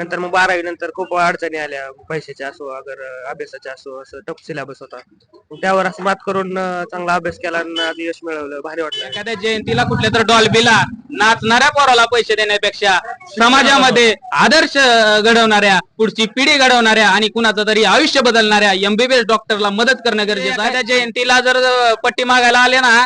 नंतर मग बारावी नंतर खूप अडचणी आल्या. पैशाच्या असो अगर अभ्यासाच्या असो असं टफ सिलेबस होता. मग त्यावर असं मात करून अं, चांगला अभ्यास केला आणि आज यश मिळवलं. भारी वाटलं. एखाद्या जयंतीला कुठल्या तर डॉल्बीला नाचणाऱ्या पोराला पैसे देण्यापेक्षा समाजामध्ये आदर्श अं, घडवणाऱ्या पुढची पिढी घडवणाऱ्या आणि कुणाचं तरी आयुष्य बदलणाऱ्या एमबीबीएस डॉक्टरला मदत करणं गरजेचं आहे. त्या जयंतीला जर अं, पट्टी मागायला आले ना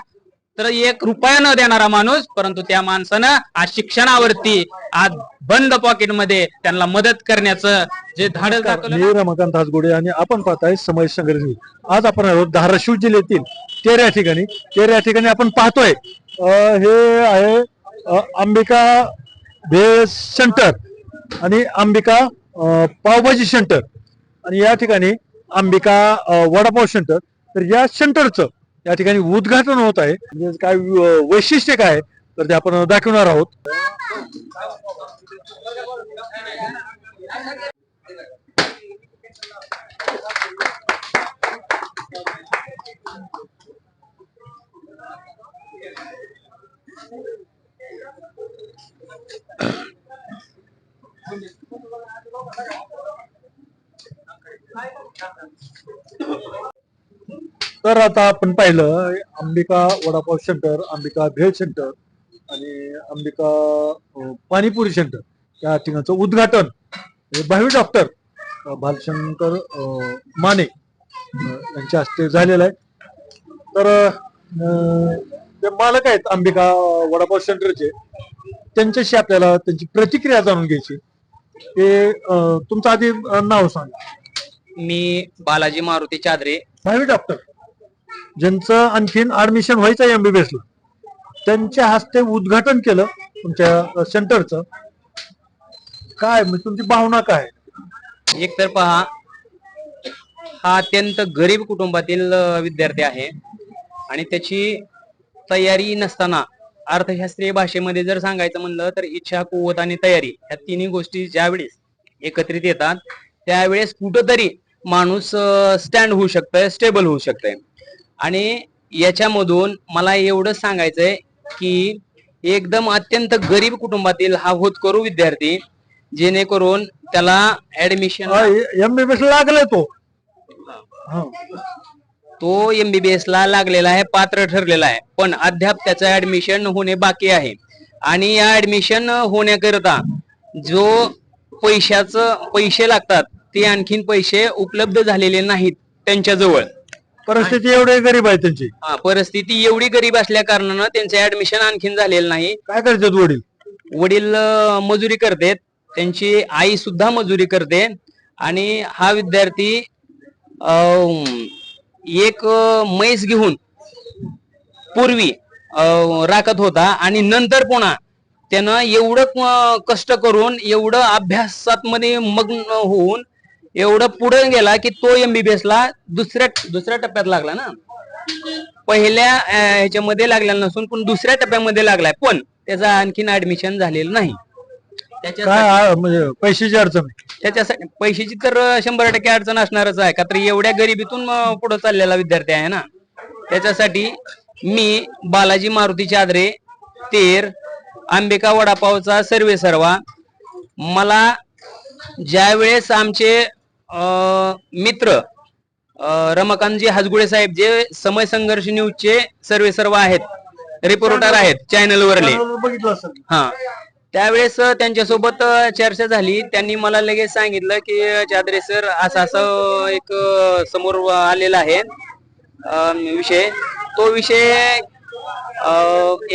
तर एक रुपया न देणारा माणूस परंतु त्या माणसानं आज शिक्षणावरती आज बंद पॉकेटमध्ये त्यांना मदत करण्याचं जे धाडस दाखवलं रमाकांत हासगुडे आणि आपण पाहताय समाज संघर्ष न्यूज. आज आपण आहोत धाराशिव जिल्ह्यातील. तेर या ठिकाणी तेर या ठिकाणी आपण पाहतोय अं, हे आहे अं, अंबिका भेळ सेंटर आणि अंबिका अं, पावभाजी सेंटर आणि या ठिकाणी अंबिका अं, वडापाव सेंटर तर या सेंटरचं या ठिकाणी उद्घाटन होत आहे. म्हणजे काय वैशिष्ट्य काय तर ते आपण दाखवणार आहोत. तर आता आपण पाहिलं अंबिका वडापाव सेंटर अंबिका भेळ सेंटर आणि अंबिका पाणीपुरी सेंटर या ठिकाणचं उद्घाटन. हे भावी डॉक्टर भालशंकर माने यांच्या हस्ते झालेलं आहे. तर ते मालक आहेत अंबिका वडापाव सेंटरचे त्यांच्याशी आपल्याला त्यांची प्रतिक्रिया जाणून घ्यायची. ते तुमचं आधी नाव सांगा. मी बालाजी मारुती चादरे. भावी डॉक्टर ज्यांचं आणखीन ऍडमिशन व्हायचं एमबीबीएसला त्यांच्या हस्ते उद्घाटन केलं तुमच्या सेंटरचं काय म्हणजे तुमची भावना काय? एक तर पहा हा अत्यंत गरीब कुटुंबातील विद्यार्थी आहे. आणि त्याची तयारी नसताना अर्थशास्त्रीय भाषेमध्ये जर सांगायचं म्हणलं तर इच्छा कुवत आणि तयारी ह्या तिन्ही गोष्टी ज्यावेळेस एकत्रित येतात त्यावेळेस कुठंतरी माणूस स्टँड होऊ शकतंय स्टेबल होऊ शकतंय. आणि याच्यामधून मला एवढंच सांगायचंय की एकदम अत्यंत गरीब कुटुंबातील हा होतकरू विद्यार्थी जेणेकरून त्याला ऍडमिशन एमबीबीएस ला लागलाय तो. तो एमबीबीएस ला लागलेला आहे पात्र ठरलेला आहे पण अद्याप त्याचं ऍडमिशन होणे बाकी आहे. आणि या ऍडमिशन होण्याकरिता जो पैशाचं पैसे लागतात ते आणखीन पैसे उपलब्ध झालेले नाहीत त्यांच्याजवळ. परिस्थिती एवढी गरीब आहे त्यांची. हा, परिस्थिती एवढी गरीब असल्या कारणानं त्यांचं ऍडमिशन आणखीन झालेलं नाही. काय करतात वडील? वडील अं, मजुरी करतेत. त्यांची आई सुद्धा मजुरी करते. आणि हा विद्यार्थी अं, एक अं, म्हैस घेऊन पूर्वी अं, राखत होता आणि नंतर पुन्हा त्यानं एवढं अं, कष्ट करून एवढं अभ्यासात मध्ये मग्न होऊन एवढं पुढे गेला की तो एमबीबीएस ला दुसऱ्या दुसऱ्या टप्प्यात लागला ना. पहिल्या ह्याच्यामध्ये लागलेला नसून पण दुसऱ्या टप्प्यामध्ये लागलाय. पण त्याचं आणखीन ऍडमिशन झालेलं नाही. काय म्हणजे पैशाची अडचण. त्याच्यासाठी पैशाची तर शंभर टक्के अडचण असणारच आहे. का तर एवढ्या गरिबीतून पुढे चाललेला विद्यार्थी आहे ना. त्याच्यासाठी मी बालाजी मारुती चादरे तेर अंबिका वडापावचा सर्वे सर्वा. मला ज्यावेळेस आमचे अं, मित्र रमाकांतजी हाजगुडे साहेब जे समय संघर्ष न्यूजचे सर्वे सर्व आहेत रिपोर्टर आहेत चॅनल वरले हा. त्यावेळेस त्यांच्यासोबत चर्चा झाली. त्यांनी मला लगेच सांगितलं की चादरे सर असं असं एक समोर आलेला आहे विषय. तो विषय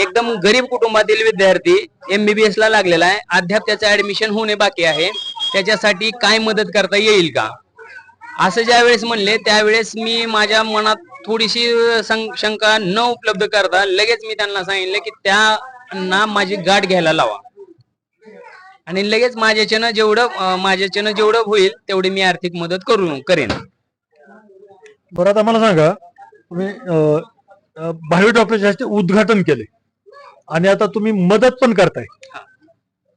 एकदम गरीब कुटुंबातील विद्यार्थी एमबीबीएस ला लागलेला आहे. अद्याप त्याचं ऍडमिशन होणे बाकी आहे. त्याच्यासाठी काय मदत करता येईल का? असं ज्यावेळेस म्हणले त्यावेळेस मी माझ्या मनात थोडीशी शंका न उपलब्ध करता लगेच मी त्यांना सांगितलं की त्यांना माझी गाठ घ्यायला लावा. आणि लगेच माझ्याच्यानं जेवढं माझ्याच्यानं जेवढं होईल तेवढी मी आर्थिक मदत करू करेन. बरं आता मला सांगा तुम्ही भावी डॉक्टरच्या हस्ते उद्घाटन केले. आणि आता तुम्ही मदत पण करताय.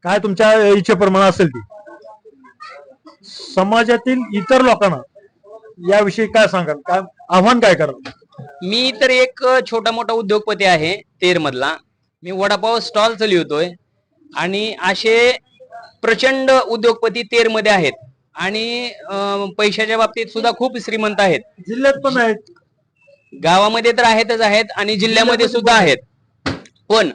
काय तुमच्या इच्छेप्रमाणे असेल ती? समाजातील इतर लोकांना याविषयी काय सांगाल? काय आव्हान काय कराल? मी तर एक छोटा मोठा उद्योगपती आहे तेर मधला मी वडापाव स्टॉल चालवतोय आणि असे प्रचंड उद्योगपती तेरमध्ये आहेत. आणि अं, पैशाच्या बाबतीत सुद्धा खूप श्रीमंत आहेत. जिल्ह्यात पण आहेत. गावामध्ये तर आहेतच आहेत आणि जिल्ह्यामध्ये सुद्धा आहेत. पण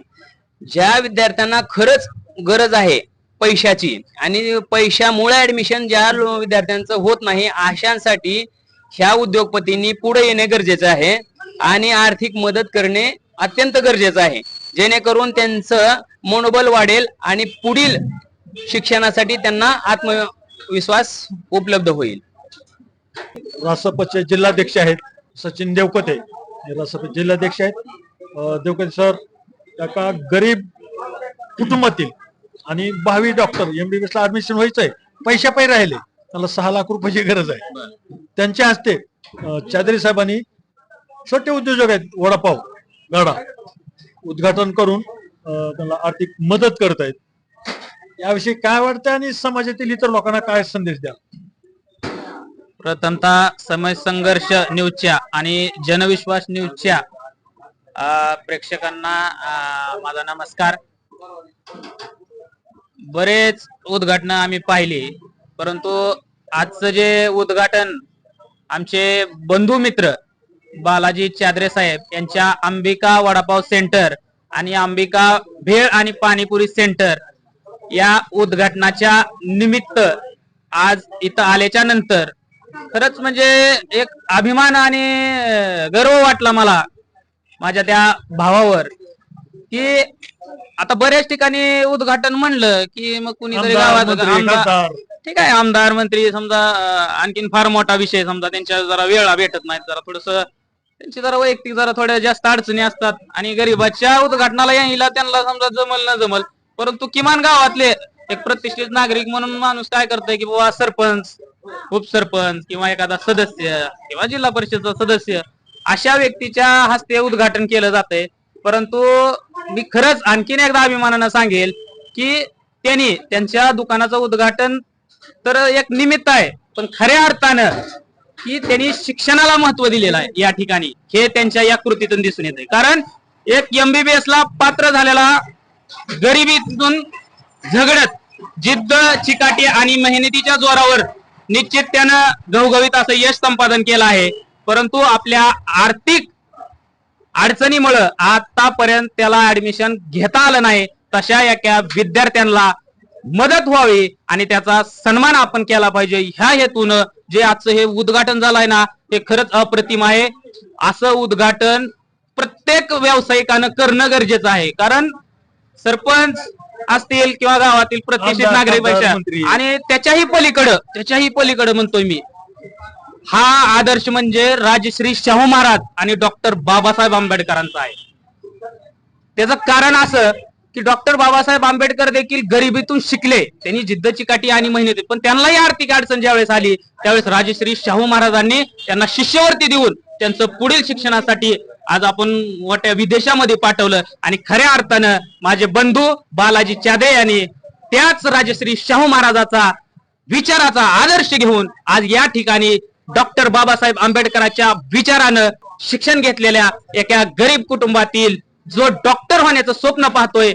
ज्या विद्यार्थ्यांना खरंच गरज आहे पैशाची. आणि पैशामुळे ऍडमिशन ज्या विद्यार्थ्यांचं होत नाही अशांसाठी ह्या उद्योगपतींनी पुढे येणे गरजेचं आहे आणि आर्थिक मदत करणे अत्यंत गरजेचं आहे. जेणेकरून त्यांचं मनोबल वाढेल आणि पुढील शिक्षणासाठी त्यांना आत्मविश्वास उपलब्ध होईल. रासपचे जिल्हाध्यक्ष आहेत सचिन देवकते. हे रासप जिल्हाध्यक्ष आहेत. देवकते सर एका गरीब कुटुंबातील आणि भावी डॉक्टर एमबीबीएस ला ऍडमिशन व्हायचंय. पैशा पायी राहिले. त्याला सहा लाख रुपयाची गरज आहे. त्यांच्या हस्ते चादरी साहेबांनी छोटे उद्योजक आहेत वडापाव गाडा. उद्घाटन करून त्यांना आर्थिक मदत करत आहेत. याविषयी काय वाटतं आणि समाजातील इतर लोकांना काय संदेश द्या प्रथमतः समय संघर्ष न्यूजच्या आणि जनविश्वास न्यूजच्या अ, प्रेक्षकांना अ, माझा नमस्कार. बरेच उद्घाटन आम्ही पाहिली. परंतु आजचं जे उद्घाटन आमचे बंधू मित्र बालाजी चादरे साहेब यांच्या अंबिका वडापाव सेंटर आणि अंबिका भेळ आणि पाणीपुरी सेंटर या उद्घाटनाच्या निमित्त आज इथं आल्याच्यानंतर खरंच म्हणजे एक अभिमान आणि गर्व वाटला मला माझ्या त्या भावावर. की आता बऱ्याच ठिकाणी उद्घाटन म्हणलं की मग कुणीतरी आमदार, गावात मंत्री, आमदार खासदार. ठीक आहे आमदार मंत्री समजा अं, आणखीन फार मोठा विषय समजा त्यांच्या जरा वेळा भेटत नाहीत जरा थोडस त्यांची जरा वैयक्तिक जरा थोड्या जास्त अडचणी असतात आणि गरीबाच्या उद्घाटनाला यायला त्यांना समजा जमल न जमल परंतु किमान गावातले एक प्रतिष्ठित नागरिक म्हणून माणूस काय करतोय की बाबा सरपंच उपसरपंच किंवा एखादा सदस्य किंवा जिल्हा परिषदचा सदस्य अशा व्यक्तीच्या हस्ते उद्घाटन केलं जातंय परंतु मी खरंच आणखीन एकदा अभिमानानं सांगेल की त्यांनी त्यांच्या दुकानाचं उद्घाटन तर एक निमित्त आहे पण खऱ्या अर्थानं की त्यांनी शिक्षणाला महत्त्व दिलेलं आहे या ठिकाणी. हे त्यांच्या या कृतीतून दिसून येते कारण एक एमबीबीएस ला पात्र झालेला गरिबीतून झगडत जिद्द चिकाटी आणि मेहनतीच्या जोरावर निश्चित त्यानं घवघवीत असं यश संपादन केलं आहे. परंतु आपल्या आर्थिक अडचणीमुळं आतापर्यंत त्याला ऍडमिशन घेता आलं नाही तशा एका विद्यार्थ्यांना मदत व्हावी आणि त्याचा सन्मान आपण केला पाहिजे. ह्या हेतून जे आजचं हे उद्घाटन झालंय ना हे खरंच अप्रतिम आहे. असं उद्घाटन प्रत्येक व्यावसायिकानं करणं गरजेचं आहे. कारण सरपंच असतील किंवा गावातील प्रतिष्ठित मंत्री. आणि त्याच्याही पलीकडं त्याच्याही पलीकडं म्हणतोय मी. हा आदर्श म्हणजे राजश्री शाहू महाराज आणि डॉक्टर बाबासाहेब आंबेडकरांचा आहे. त्याचं कारण असं की डॉक्टर बाबासाहेब आंबेडकर देखील गरिबीतून शिकले. त्यांनी जिद्द चिकाटी आणि मेहनत पण त्यांनाही आर्थिक अडचण ज्यावेळेस आली त्यावेळेस राजश्री शाहू महाराजांनी त्यांना शिष्यवृत्ती देऊन त्यांचं पुढील शिक्षणासाठी आज आपण मोठ्या विदेशामध्ये पाठवलं. आणि खऱ्या अर्थानं माझे बंधू बालाजी चादे यांनी त्याच राजश्री शाहू महाराजाचा विचाराचा आदर्श घेऊन आज या ठिकाणी डॉक्टर बाबासाहेब आंबेडकरांच्या विचारानं शिक्षण घेतलेल्या एका गरीब कुटुंबातील जो डॉक्टर होण्याचं स्वप्न पाहतोय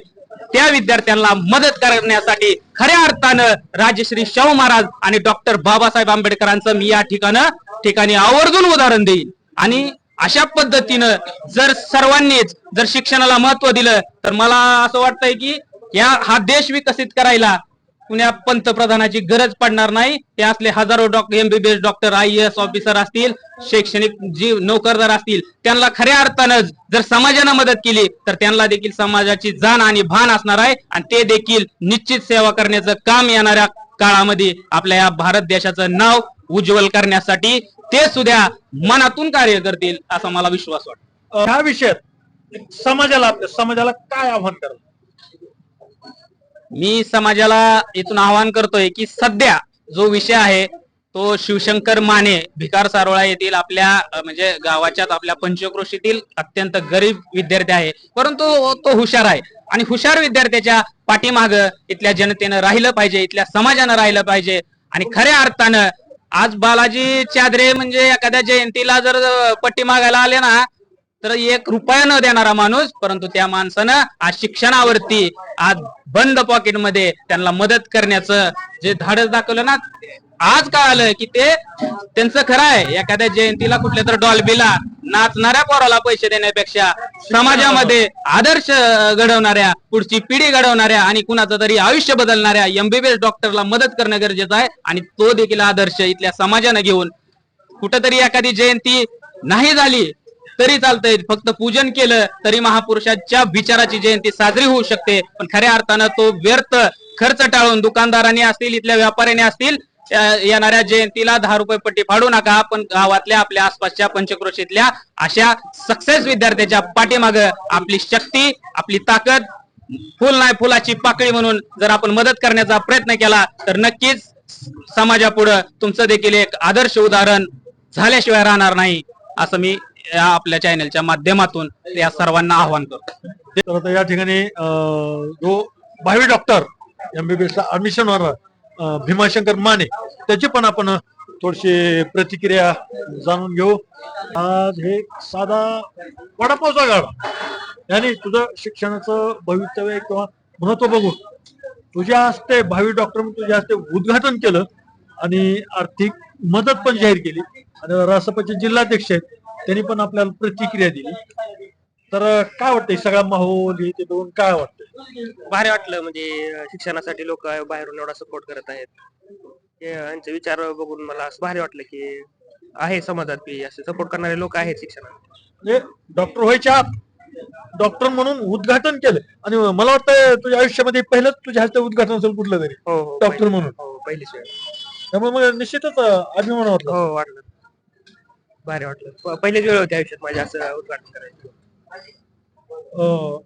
त्या विद्यार्थ्यांना मदत करण्यासाठी खऱ्या अर्थानं राजश्री शाहू महाराज आणि डॉक्टर बाबासाहेब आंबेडकरांचं मी या ठिकाणं ठिकाणी आवर्जून उदाहरण देईन. आणि अशा पद्धतीनं जर सर्वांनीच जर शिक्षणाला महत्त्व दिलं तर मला असं वाटतंय की या हा देश विकसित करायला कुण्या पंतप्रधानाची गरज पडणार नाही. ते असले हजारो doctor MBBS doctor I S officer असतील शैक्षणिक जी नोकरदार असतील त्यांना खऱ्या अर्थानं जर समाजानं मदत केली तर त्यांना देखील समाजाची जाण आणि भान असणार आहे. आणि ते देखील निश्चित सेवा करण्याचं काम येणाऱ्या काळामध्ये आपल्या या भारत देशाचं नाव उज्ज्वल करण्यासाठी ते सुद्धा मनातून कार्य करतील असा मला विश्वास वाटतो. ह्या विषयात समाजाला समाजाला काय आव्हान कराल? मी समाजाला इथून आवाहन करतोय की सध्या जो विषय आहे तो शिवशंकर माने भिकार सारोळा येथील आपल्या म्हणजे गावाच्याच आपल्या पंचक्रोशीतील अत्यंत गरीब विद्यार्थी आहे. परंतु तो हुशार आहे. आणि हुशार विद्यार्थ्याच्या पाठीमाग इथल्या जनतेनं राहिलं पाहिजे इथल्या समाजानं राहिलं पाहिजे. आणि खऱ्या अर्थानं आज बालाजी चादरे म्हणजे एखाद्या जयंतीला जर पट्टी मागायला आले ना तर एक रुपया न देणारा माणूस परंतु त्या माणसानं आज शिक्षणावरती आज बंद पॉकेटमध्ये त्यांना मदत करण्याचं जे धाडस दाखवलं ना आज कळालं आलं की ते त्यांचं खरं आहे. एखाद्या जयंतीला कुठल्या तर डॉल्बीला नाचणाऱ्या पोराला पैसे देण्यापेक्षा समाजामध्ये आदर्श घडवणाऱ्या पुढची पिढी घडवणाऱ्या आणि कुणाचं तरी आयुष्य बदलणाऱ्या एमबीबीएस डॉक्टरला मदत करणं गरजेचं आहे आणि तो देखील आदर्श इथल्या समाजानं घेऊन कुठंतरी एखादी जयंती नाही झाली तरी चालतंय. फक्त पूजन केलं तरी महापुरुषाच्या विचाराची जयंती साजरी होऊ शकते. पण खऱ्या अर्थानं तो व्यर्थ खर्च टाळून दुकानदारांनी असतील इथल्या व्यापाऱ्यांनी असतील येणाऱ्या जयंतीला दहा रुपये पट्टी फाडू नका. पण गावातल्या आपल्या आसपासच्या पंचक्रोशीतल्या अशा सक्सेस विद्यार्थ्याच्या पाठीमाग आपली शक्ती आपली ताकद फुल नाही फुलाची पाकळी म्हणून जर आपण मदत करण्याचा प्रयत्न केला तर नक्कीच समाजापुढं तुमचं देखील एक आदर्श उदाहरण झाल्याशिवाय राहणार नाही असं मी या आपल्या चॅनलच्या माध्यमातून या सर्वांना आव्हान करतो. तर या ठिकाणी अं, जो भावी डॉक्टर एमबीबीएस ला ऍडमिशन होणार भीमाशंकर माने त्याची पण आपण थोडीशी प्रतिक्रिया जाणून घेऊ. आज हे साधा वडापावचा गाडा. याने तुझं शिक्षणाचं भवितव्य किंवा महत्त्व बघून तुझ्या हस्ते भावी डॉक्टर म्हणून तुझ्या हस्ते उद्घाटन केलं आणि आर्थिक मदत पण जाहीर केली. आणि रासपचे जिल्हाध्यक्ष आहेत. त्यांनी पण आपल्याला प्रतिक्रिया दिली. तर काय वाटतंय? सगळा माहोल हे ते बघून काय वाटतंय? भारी वाटलं. म्हणजे शिक्षणासाठी लोक बाहेरून एवढा सपोर्ट करत आहेत. हे यांचे विचार बघून मला असं भारी वाटलं की आहे समाजात की असे सपोर्ट करणारे लोक आहेत शिक्षणात म्हणजे डॉक्टर व्हायच्या आत डॉक्टर म्हणून उद्घाटन केलं. आणि मला वाटतं तुझ्या आयुष्यामध्ये पहिलंच तुझ्या हस्ते उद्घाटन असेल कुठलं तरी. हो हो डॉक्टर पहिली- म्हणून. हो पहिलीच वेळ. त्यामुळे मला निश्चितच अभिमान वाटला. हो वाटलं. भारी वाटलं. पहिलेच वेळ होती आयुष्यात माझ्या असं उद्घाटन करायचं. अं,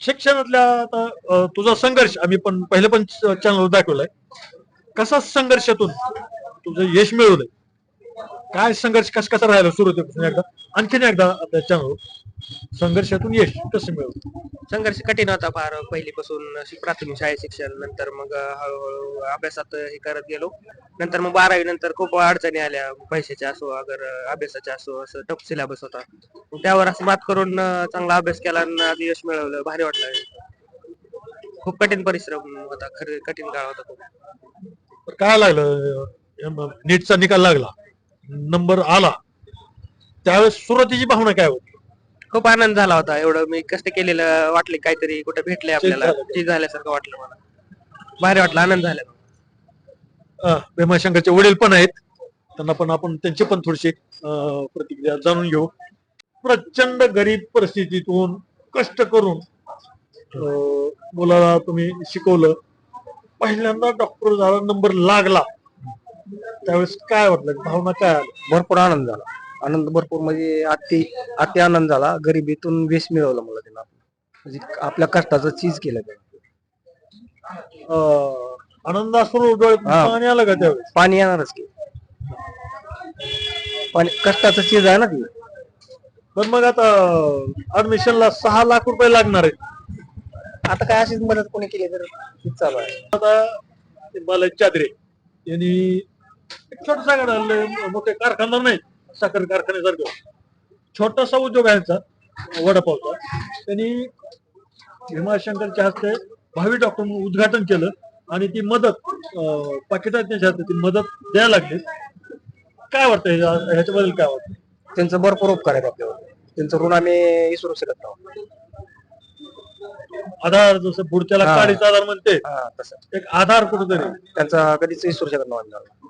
शिक्षणातल्या आता अं, तुझा संघर्ष आम्ही पण पहिले पण चॅनल दाखवलाय. कसा संघर्षातून तुझं यश मिळवलंय? काय संघर्ष कस कसा राहिला सुरुवातीपासून एकदा? आणखीन एकदा आपल्या संघर्षातून यश कसं मिळवलं? संघर्ष कठीण होता फार. पहिलीपासून शि- प्राथमिक शाळेत शिक्षण नंतर मग हळूहळू अभ्यासात हे करत गेलो. नंतर मग बारावी नंतर खूप अडचणी आल्या. पैशाच्या असो अगर अभ्यासाच्या असो असं टफ सिलेबस होता. मग त्यावर असं मात करून अं, चांगला अभ्यास केला आणि आज यश मिळवलं. भारी वाटलं. खूप कठीण परिश्रम होता. खरं कठीण काळ होता खूप तर काय लागलं? अं, नीटचा निकाल लागला. नंबर आला त्यावेळेस सुरुवातीची भावना काय होती? खूप आनंद झाला होता. एवढं मी कष्ट केलेलं वाटले काहीतरी कुठे भेटले आपल्याला झालं. ठीक झाल्यासारखं वाटलं मला. भारी वाटलं आनंद झाला. अं, भीमाशंकरचे वडील पण आहेत. त्यांना पण आपण त्यांची पण थोडीशी अं, प्रतिक्रिया जाणून घेऊ. प्रचंड गरीब परिस्थितीतून कष्ट करून अं, मुलाला तुम्ही शिकवलं. पहिल्यांदा डॉक्टर झाला नंबर लागला. त्यावेळेस काय वाटलं? भावना काय भरपूर आनंद झाला. आनंद भरपूर म्हणजे अति अति आनंद झाला. गरिबीतून वेश मिळवलं मला त्यानं म्हणजे आपल्या कष्टाचं चीज केलं त्यानं. अं, आनंद हा. पाणी आलं का त्यावेळेस? पाणी येणारच की. पाणी कष्टाचं चीज आहे ना ती. पण मग आता ऍडमिशनला सहा लाख रुपये लागणार आहेत. आता काय अशीच मदत कोणी केली तर? तीच चालू आहे. आता ते बालाजी चादरे यांनी छोटासा मोठे कारखानदार नाही साखर कारखान्यासारखं. छोटासा उद्योग आहे यांचा वडापावचा. त्यांनी भीमाशंकरच्या हस्ते भावी डॉक्टर म्हणून उद्घाटन केलं आणि ती मदत त्यांच्या हातात ती मदत द्यायला लागली. काय वाटतं ह्या- ह्याच्याबद्दल काय वाटतं त्यांचं भरपूर उपकार आहेत आपल्यावर. त्यांचं ऋण आम्ही विसरू शकत नाही. आधार जसं पुढच्याला. काडीचा आधार म्हणते हा तसं. एक आधार कुठेतरी. त्यांचा कधीच विसरू शकत नाही आम्ही.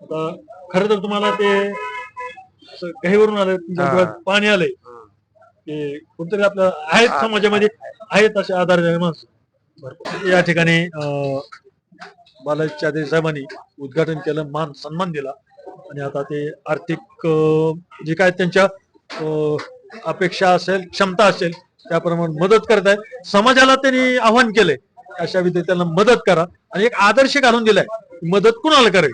आता खर तर तुम्हाला ते घाईवरून आलं तुमच्या. डोळ्यात पाणी आलंय. की कोणतरी आपल्या आहेत समाजामध्ये आहेत असे आधार माणसं. या ठिकाणी अं, बालाजी साहेबांनी उद्घाटन केलं मान सन्मान दिला. आणि आता ते आर्थिक जे काय त्यांच्या अपेक्षा असेल क्षमता असेल त्याप्रमाणे मदत करत आहेत समाजाला त्यांनी आव्हान केलंय. अशा विद्यार्थ्यांना मदत करा. आणि एक आदर्श घालून दिलाय. मदत कुणाला करावी?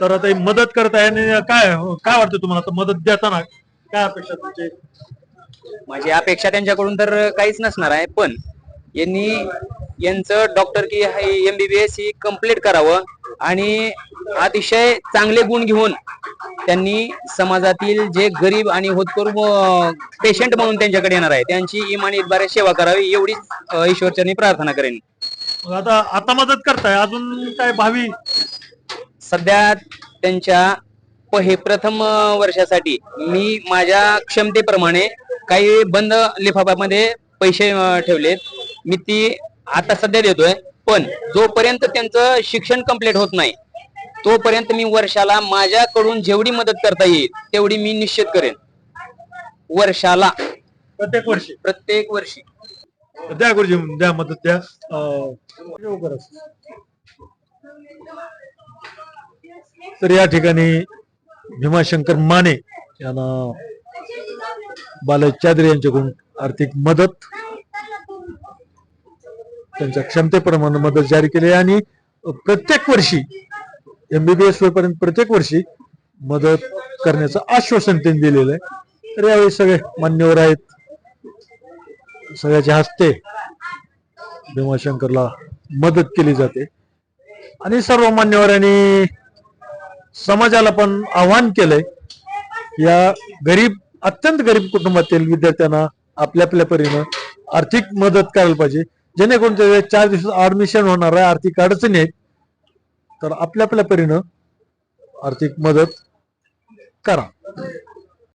तर आता मदत करताय आणि काय काय वाटतं तुम्हाला? आता मदत देताना काय अपेक्षा तुमची? माझी अपेक्षा त्यांच्याकडून तर काहीच नसणार आहे पण यांनी यांचं डॉक्टर की एमबीबीएस ही कंप्लीट करावं आणि अतिशय चांगले गुण घेऊन त्यांनी समाजातील जे गरीब आणि होतकरू पेशंट म्हणून त्यांच्याकडे येणार आहे त्यांची इमानी इतबारे सेवा करावी एवढीच ईश्वरचरणी प्रार्थना करेन. मग आता आता मदत करताय. अजून काय भावी? सध्या त्यांच्या पहि प्रथम अं, वर्षासाठी मी माझ्या क्षमतेप्रमाणे काही बंद लिफाफ्यामध्ये पैसे अं, ठेवलेत. मी ती आता सध्या देतोय. पण जोपर्यंत त्यांचं शिक्षण कंप्लीट होत नाही तोपर्यंत मी वर्षाला माझ्याकडून जेवढी मदत करता येईल तेवढी मी निश्चित करेन. वर्षाला. प्रत्येक वर्षी? प्रत्येक वर्षी. द्या गुरुजी द्या मदत द्या. तर या ठिकाणी भीमाशंकर माने यांना बालय चादरे यांच्याकडून आर्थिक मदत त्यांच्या क्षमतेप्रमाणे मदत जारी केली आहे आणि प्रत्येक वर्षी एमबीबीएस होईपर्यंत प्रत्येक वर्षी मदत करण्याचं आश्वासन त्यांनी दिलेलं आहे. तर यावेळी सगळे मान्यवर आहेत. सगळ्याच्या हस्ते भीमाशंकरला मदत केली जाते. आणि सर्व मान्यवरांनी समाजाला पण आवाहन केलंय. या गरीब अत्यंत गरीब कुटुंबातील विद्यार्थ्यांना आपल्या आपल्या परीनं आर्थिक मदत करायला पाहिजे. जेणेकरून ते चार दिवसात ऍडमिशन होणार आहे आर्थिक अडचणी आहेत. तर आपल्या आपल्या परीनं आर्थिक मदत करा.